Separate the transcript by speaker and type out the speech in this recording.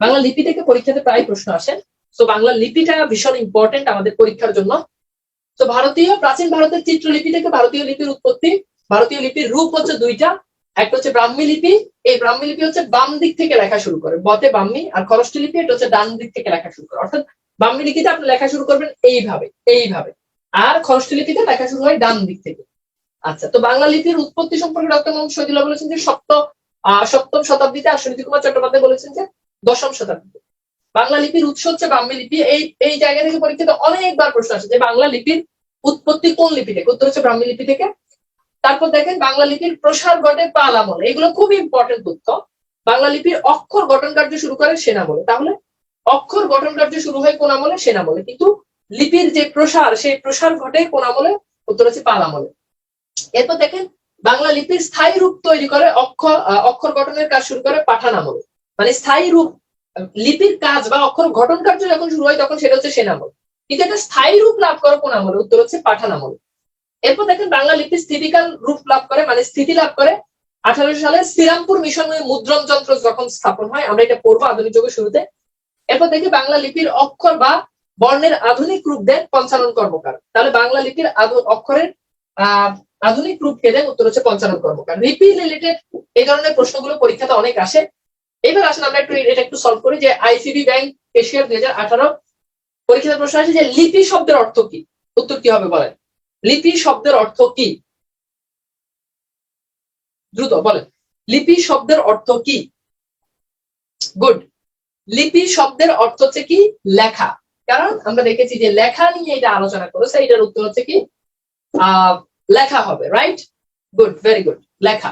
Speaker 1: বাংলা লিপি থেকে পরীক্ষাতে প্রায় প্রশ্ন আসে। তো বাংলা লিপিটা ভীষণ ইম্পর্টেন্ট আমাদের পরীক্ষার জন্য। তো ভারতীয়, প্রাচীন ভারতের চিত্রলিপি থেকে ভারতীয় লিপির উৎপত্তি। ভারতীয় লিপির রূপ হচ্ছে দুইটা। একটা হচ্ছে ব্রাহ্মী লিপি। এই ব্রাহ্মী লিপি হচ্ছে বাম দিক থেকে লেখা শুরু করে। বতে বাম্মী আর খরষ্টি লিপি এটা হচ্ছে ডান দিক থেকে লেখা শুরু করে। অর্থাৎ বাম্মী লিপিতে আপনি লেখা শুরু করবেন এইভাবে এইভাবে। আর খরষ্টি লিপিতে লেখা শুরু হয় ডান দিক থেকে। আচ্ছা তো বাংলা লিপির উৎপত্তি সম্পর্কে ডক্টর মোহাম্মদ শহীদুল্লাহ বলেছেন যে সপ্ত সপ্তম শতাব্দীতে আর কুমার চট্টোপাধ্যায় বলেছেন যে দশম শতাব্দীতে বাংলা লিপির উৎস হচ্ছে ব্রাহ্মী লিপি। এই এই জায়গা থেকে পরীক্ষিত অনেকবার প্রশ্ন আসে যে বাংলা লিপির উৎপত্তি কোন লিপি থেকে? উত্তর হচ্ছে ব্রাহ্মী লিপি থেকে। তারপর দেখেন, বাংলা লিপির প্রসার ঘটে পাল আমলে এগুলো খুব ইম্পর্টেন্ট তথ্য। বাংলা লিপির অক্ষর গঠন কার্য শুরু করে সেনামলে। তাহলে অক্ষর গঠন কার্য শুরু হয় কোন আমলে? সেনামলে। কিন্তু লিপির যে প্রসার, সেই প্রসার ঘটে কোন আমলে? উত্তর হচ্ছে পাল আমলে এরপর দেখেন, বাংলা লিপির স্থায়ী রূপ তৈরি করে অক্ষর অক্ষর গঠনের কাজ শুরু করে পাঠান আমলে মানে স্থায়ী রূপ, লিপির কাজ বা অক্ষর গঠন কার্য যখন শুরু হয়, তখন সেটা হচ্ছে সেনামল। কিন্তু এটা স্থায়ী রূপ লাভ করে কোন আমলে? উত্তর হচ্ছে পাঠান আমলে এরপর দেখেন বাংলা লিপি স্থিতিকাল রূপ লাভ করে মানে স্থিতি লাভ করে। আঠারোশো সালে শ্রীরামপুর মিশনে মুদ্রণ যন্ত্র যখন স্থাপন হয়, আমরা এটা পড়ব আধুনিক যুগের শুরুতে। এরপর দেখি বাংলা লিপির অক্ষর বা বর্ণের আধুনিক রূপ দেন পঞ্চানন কর্মকার। তাহলে বাংলা লিপির অক্ষরের আধুনিক রূপ কে দেন? উত্তর হচ্ছে পঞ্চানন কর্মকার। লিপি রিলেটেড এই ধরনের প্রশ্নগুলো পরীক্ষাতে অনেক আসে। এবার আসলে আমরা একটু এটা একটু সলভ করি যে আইসিবি ব্যাংক এশিয়ার দুই হাজার আঠারো পরীক্ষাতে প্রশ্ন আছে যে লিপি শব্দের অর্থ কি? উত্তর কি হবে বলেন? লিপি শব্দের অর্থ কি? দ্রুত বলেন। লিপি শব্দের অর্থ কি? গুড। লিপি শব্দের অর্থ হচ্ছে কি? লেখা। কারণ আমরা দেখেছি যে লেখা নিয়ে এটা আলোচনা করেছে, এটার উত্তর হচ্ছে কি? লেখা হবে রাইট গুড ভেরি গুড লেখা।